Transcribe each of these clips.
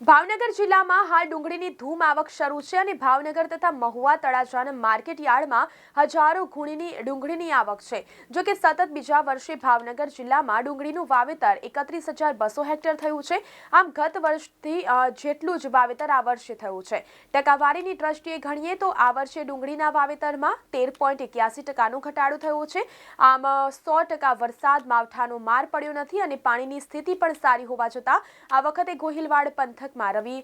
ભાવનગર જિલ્લામાં હાલ ડુંગળીની ધૂમ આવક શરૂ છે અને ભાવનગર તથા મહુવા તળાજાના માર્કેટ યાર્ડમાં હજારો ગુણીની ડુંગળીની આવક છે. જો કે સતત બીજા વર્ષે ભાવનગર જિલ્લામાં ડુંગળીનું વાવેતર એકત્રીસ હજાર બસો હેક્ટર થયું છે. આમ ગત વર્ષથી જેટલું જ વાવેતર આ વર્ષે થયું છે. ટકાવારીની દ્રષ્ટિએ ગણીએ તો આ વર્ષે ડુંગળીના વાવેતરમાં તેર પોઈન્ટ એક્યાસી ટકાનો ઘટાડો થયો છે. આમ સો ટકા વરસાદ માવઠાનો માર પડ્યો નથી અને પાણીની સ્થિતિ પણ સારી હોવા છતાં આ વખતે ગોહિલવાડ પંથકમાં રવિ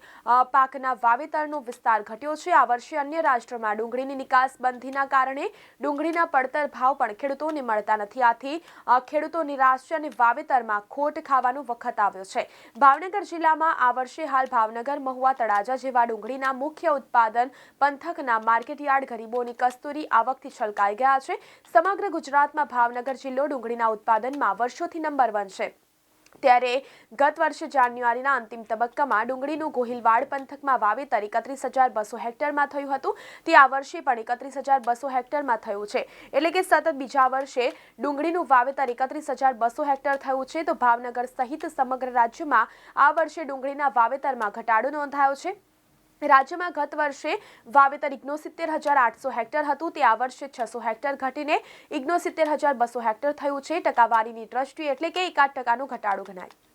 પાકના વાવેતરનો વિસ્તાર ઘટ્યો છે. આ વર્ષે અન્ય રાષ્ટ્રોમાં ડુંગળીની નિકાસ બંધીના કારણે ડુંગળીના પડતર ભાવ પણ ખેડૂતોને મળતા નથી. આથી ખેડૂતો નિરાશ છે અને વાવેતરમાં ખોટ ખાવાનો વખત આવ્યો છે. ભાવનગર જિલ્લામાં આ વર્ષે હાલ ભાવનગર, મહુવા, તળાજા જેવા ડુંગળીના મુખ્ય ઉત્પાદન પંથકના માર્કેટયાર્ડ ગરીબોની કસ્તુરી આવકથી છલકાઈ ગયા છે. સમગ્ર ગુજરાતમાં ભાવનગર જિલ્લો ડુંગળીના ઉત્પાદનમાં વર્ષોથી નંબર વન છે. ત્યારે ગત વર્ષે જાન્યુઆરીના અંતિમ તબક્કામાં ડુંગળીનું ગોહિલવાડ પંથકમાં વાવેતર એકત્રીસ હજાર બસો હેક્ટરમાં થયું હતું. તે આ વર્ષે પણ એકત્રીસ હજાર બસો હેક્ટરમાં થયું છે. એટલે કે સતત બીજા વર્ષે ડુંગળીનું વાવેતર એકત્રીસ હજાર બસો હેક્ટર થયું છે. તો ભાવનગર સહિત સમગ્ર રાજ્યમાં આ વર્ષે ડુંગળીના વાવેતરમાં ઘટાડો નોંધાયો છે. રાજ્યમાં ગત વર્ષે વાવેતર ઇગ્નોસિત્તેર હજાર આઠસો હેક્ટર હતું. તે આ વર્ષે છસો હેક્ટર ઘટીને ઇગ્નોસિત્તેર હજાર બસો હેક્ટર થયું છે. ટકાવારીની દ્રષ્ટિએ એટલે કે એકાદ ટકાનો ઘટાડો ગણાય.